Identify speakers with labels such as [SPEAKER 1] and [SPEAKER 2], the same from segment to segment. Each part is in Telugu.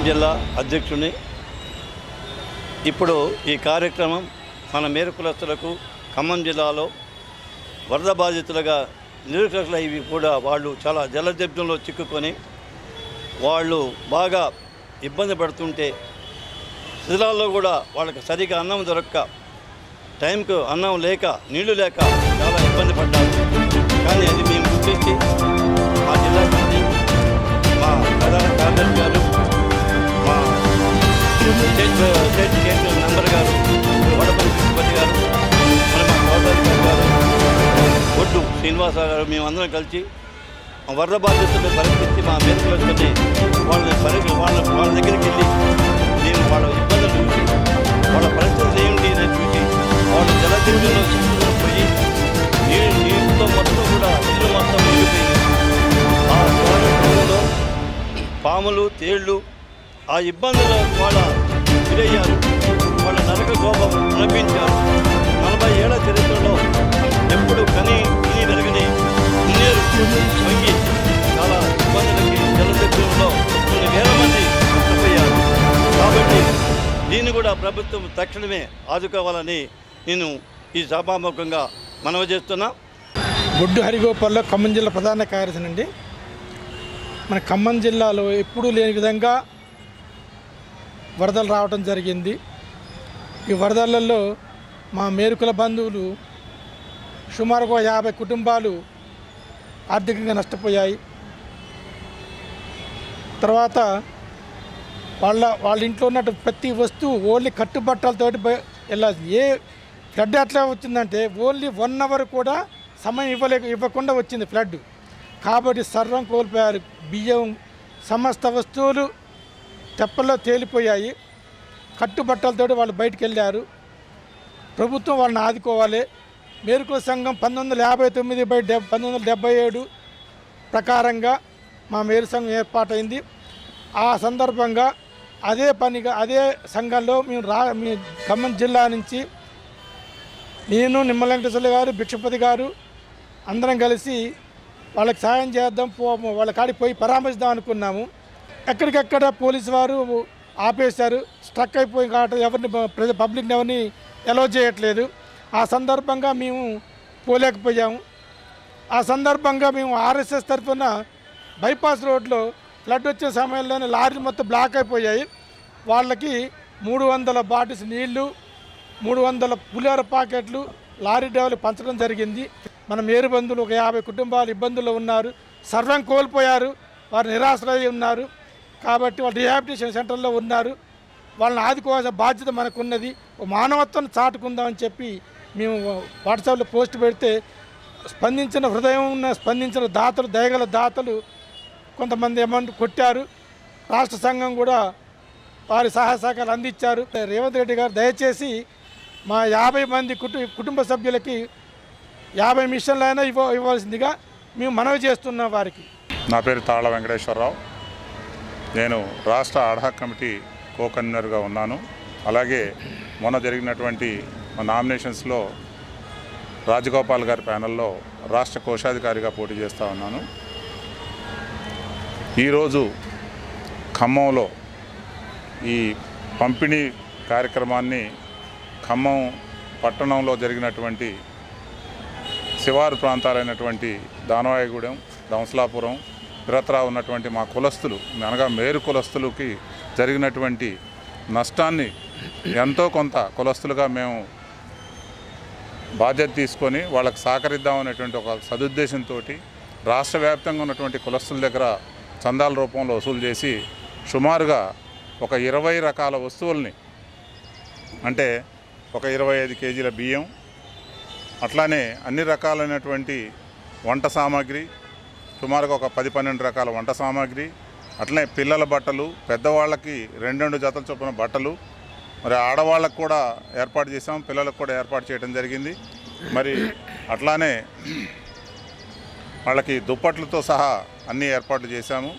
[SPEAKER 1] ఖమ్మం జిల్లా అధ్యక్షుని. ఇప్పుడు ఈ కార్యక్రమం మన మేరకులస్తులకు ఖమ్మం జిల్లాలో వరద బాధితులుగా నిరుక్షకులు ఇవి కూడా వాళ్ళు చాలా జలదిబ్దంలో చిక్కుకొని వాళ్ళు బాగా ఇబ్బంది పడుతుంటే శిథిలాల్లో కూడా వాళ్ళకి సరిగా అన్నం దొరక్క టైంకు అన్నం లేక నీళ్ళు లేక చాలా ఇబ్బంది పడ్డారు. కానీ అది మేము గుర్తించి మా జిల్లా మా ప్రధాన కార్యదర్శి గారు శ్రీనివాసరావు గారు మేమందరం కలిసి వరద బాధితులను పరిస్థితి మా మేరకులతోనే వాళ్ళని పరి వాళ్ళ వాళ్ళ దగ్గరికి వెళ్ళి మేము వాళ్ళ ఇబ్బందులు చూసి వాళ్ళ పరిస్థితులు ఏమిటి అని చూసి వాళ్ళ జలదిండులో పోయి నీళ్ళు నీళ్ళతో మొత్తం కూడా ఇల్లు మొత్తం మునిగిపోయింది ఆ జలదిండులో పాములు తేళ్ళు ఆ ఇబ్బందులు వాళ్ళ గురయ్యారు. వాళ్ళ నరక కోపం అనిపించారు. నలభై ఏళ్ళ చరిత్రలో ఎప్పుడు కనీ ప్రభుత్వం తక్షణమే ఆదుకోవాలని నేను ఈ సభాముఖంగా మనవి చేస్తున్నా.
[SPEAKER 2] బొడ్డు హరిగోపాల్లో ఖమ్మం జిల్లా ప్రధాన కార్యదర్శి అండి. మన ఖమ్మం జిల్లాలో ఎప్పుడూ లేని విధంగా వరదలు రావడం జరిగింది. ఈ వరదలలో మా మేరుకుల బంధువులు సుమారుగా యాభై కుటుంబాలు ఆర్థికంగా నష్టపోయాయి. తర్వాత వాళ్ళ వాళ్ళ ఇంట్లో ఉన్నట్టు ప్రతి వస్తువు ఓన్లీ కట్టుబట్టలతోటి వెళ్ళాలి ఏ ఫ్లడ్ ఎట్లా వచ్చిందంటే ఓన్లీ వన్ అవర్ కూడా సమయం ఇవ్వలేక ఇవ్వకుండా వచ్చింది ఫ్లడ్. కాబట్టి సర్వం కోల్పోయారు. బియ్యం సమస్త వస్తువులు తెప్పల్లో తేలిపోయాయి. కట్టుబట్టలతోటి వాళ్ళు బయటికి వెళ్ళారు ప్రభుత్వం వాళ్ళని ఆదుకోవాలి. మేరుకుల సంఘం పంతొమ్మిది వందల యాభై తొమ్మిది బై డెబ్ పంతొమ్మిది వందల డెబ్బై ఏడు ప్రకారంగా మా మేరు సంఘం ఏర్పాటైంది. ఆ సందర్భంగా అదే పనిగా అదే సంఘంలో మేము రా మీ ఖమ్మం జిల్లా నుంచి నేను నిమ్మల గారు భిక్షపతి గారు అందరం కలిసి వాళ్ళకి సాయం చేద్దాం పో వాళ్ళ కాడికి పోయి పరామర్శిద్దాం అనుకున్నాము. ఎక్కడికెక్కడ పోలీసు వారు ఆపేశారు. స్ట్రక్ అయిపోయి కాబట్టి ఎవరిని పబ్లిక్ని ఎవరిని ఎలో చేయట్లేదు. ఆ సందర్భంగా మేము పోలేకపోయాము. ఆ సందర్భంగా మేము ఆర్ఎస్ఎస్ తరఫున బైపాస్ రోడ్లో ఫ్లడ్ వచ్చే సమయంలోనే లారీలు మొత్తం బ్లాక్ అయిపోయాయి. వాళ్ళకి మూడు వందల బాటిల్స్ నీళ్ళు మూడు వందల పులిహోర ప్యాకెట్లు లారీ డ్రైవర్లు పంచడం జరిగింది. మన మేరుబంధువులు ఒక యాభై కుటుంబాలు ఇబ్బందుల్లో ఉన్నారు. సర్వం కోల్పోయారు. వారు నిరాశ్రయ ఉన్నారు. కాబట్టి వాళ్ళు రిహాబిలిటేషన్ సెంటర్లో ఉన్నారు. వాళ్ళని ఆదుకోవాల్సిన బాధ్యత మనకున్నది. మానవత్వం చాటుకుందామని చెప్పి మేము వాట్సాప్లో పోస్ట్ పెడితే స్పందించిన హృదయం ఉన్న స్పందించిన దాతలు దయగల దాతలు కొంతమంది అమౌంట్ కొట్టారు. రాష్ట్ర సంఘం కూడా వారి సహాయ సహకారాలు అందించారు. రేవంత్ రెడ్డి గారు దయచేసి మా యాభై మంది కుటు కుటుంబ సభ్యులకి యాభై మిషన్లైనా ఇవ్వ ఇవ్వాల్సిందిగా మేము మనవి చేస్తున్నాం వారికి.
[SPEAKER 3] నా పేరు తాళ వెంకటేశ్వరరావు. నేను రాష్ట్ర అడ్హాక్ కమిటీ కో కన్వీనర్గా ఉన్నాను. అలాగే మొన్న జరిగినటువంటి మా నామినేషన్స్లో రాజగోపాల్ గారి ప్యానల్లో రాష్ట్ర కోశాధికారిగా పోటీ చేస్తూ ఉన్నాను. ఈరోజు ఖమ్మంలో ఈ పంపిణీ కార్యక్రమాన్ని ఖమ్మం పట్టణంలో జరిగినటువంటి శివారు ప్రాంతాలైనటువంటి దానవాయగూడెం దంసలాపురం ఇతరత్రా ఉన్నటువంటి మా కులస్తులు అనగా మేరు కులస్తులకి జరిగినటువంటి నష్టాన్ని ఎంతో కొంత కులస్తులుగా మేము బాధ్యత తీసుకొని వాళ్ళకి సహకరిద్దామనేటువంటి ఒక సదుద్దేశంతో రాష్ట్ర వ్యాప్తంగా ఉన్నటువంటి కులస్తుల దగ్గర చందాల రూపంలో వసూలు చేసి సుమారుగా ఒక ఇరవై రకాల వస్తువుల్ని అంటే ఒక ఇరవై ఐదు కేజీల బియ్యం అట్లానే అన్ని రకాలైనటువంటి వంట సామాగ్రి సుమారుగా ఒక పది పన్నెండు రకాల వంట సామాగ్రి అట్లనే పిల్లల బట్టలు పెద్దవాళ్ళకి రెండు రెండు జతలు చొప్పున బట్టలు మరి ఆడవాళ్ళకు కూడా ఏర్పాటు చేసాం పిల్లలకు కూడా ఏర్పాటు చేయడం జరిగింది. మరి అట్లానే వాళ్ళకి దుప్పట్లతో సహా అన్ని ఏర్పాట్లు చేశాము.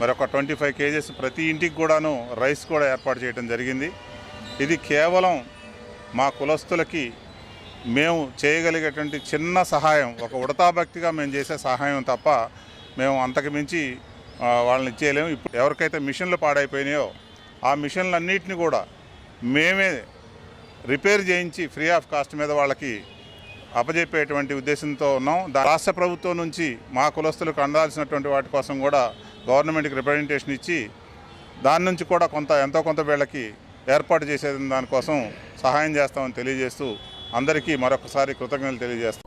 [SPEAKER 3] మరి ఒక ట్వంటీ ఫైవ్ కేజెస్ ప్రతి ఇంటికి కూడాను రైస్ కూడా ఏర్పాటు చేయడం జరిగింది. ఇది కేవలం మా కులస్తులకి మేము చేయగలిగేటువంటి చిన్న సహాయం ఒక ఉడతాభక్తిగా మేము చేసే సహాయం తప్ప మేము అంతకు మించి వాళ్ళని ఇచ్చేయలేము. ఇప్పుడు ఎవరికైతే మిషన్లు పాడైపోయినాయో ఆ మిషన్లన్నిటిని కూడా మేమే రిపేర్ చేయించి ఫ్రీ ఆఫ్ కాస్ట్ మీద వాళ్ళకి అప్పజెప్పేటువంటి ఉద్దేశంతో ఉన్నాం. రాష్ట్ర ప్రభుత్వం నుంచి మా కులస్తులకు అందాల్సినటువంటి వాటి కోసం కూడా గవర్నమెంట్కి రిప్రజెంటేషన్ ఇచ్చి దాని నుంచి కూడా కొంత ఎంతో కొంత వేళకి ఏర్పాటు చేసే దానికోసం సహాయం చేస్తామని తెలియజేస్తూ అందరికీ మరొకసారి కృతజ్ఞతలు తెలియజేస్తాం